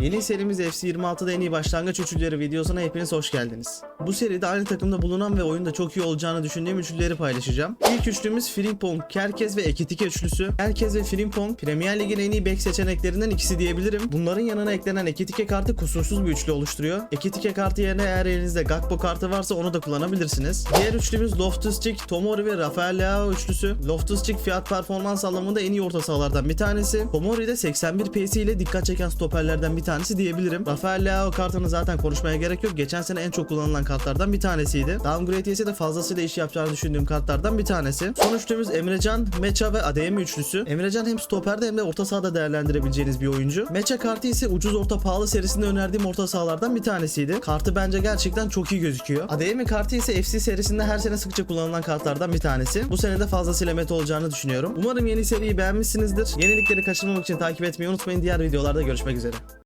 Yeni serimiz FC26'da en iyi başlangıç üçlüleri videosuna hepiniz hoş geldiniz. Bu seride aynı takımda bulunan ve oyunda çok iyi olacağını düşündüğüm üçlüleri paylaşacağım. İlk üçlümüz Frimpong, Kerkez ve Ekitike üçlüsü. Kerkez ve Frimpong Premier Lig'in en iyi back seçeneklerinden ikisi diyebilirim. Bunların yanına eklenen Ekitike kartı kusursuz bir üçlü oluşturuyor. Ekitike kartı yerine eğer elinizde Gakpo kartı varsa onu da kullanabilirsiniz. Diğer üçlümüz Loftus-Cheek, Tomori ve Rafael Leao üçlüsü. Loftus-Cheek fiyat performans anlamında en iyi orta sahalardan bir tanesi. Tomori de 81 PC ile dikkat çeken stoperlerden bir tanesi diyebilirim. Rafael Leao kartını zaten konuşmaya gerek yok. Geçen sene en çok kullanılan kartlardan bir tanesiydi. Downgrade yese de fazlasıyla iş yapacağını düşündüğüm kartlardan bir tanesi. Son üçlümüz Emrecan, Meça ve Adeyemi üçlüsü. Emrecan hem stoperde hem de orta sahada değerlendirebileceğiniz bir oyuncu. Meça kartı ise ucuz orta pahalı serisinde önerdiğim orta sahalardan bir tanesiydi. Kartı bence gerçekten çok iyi gözüküyor. Adeyemi kartı ise FC serisinde her sene sıkça kullanılan kartlardan bir tanesi. Bu sene de fazlasıyla met olacağını düşünüyorum. Umarım yeni seriyi beğenmişsinizdir. Yenilikleri kaçırmamak için takip etmeyi unutmayın. Diğer videolarda görüşmek üzere.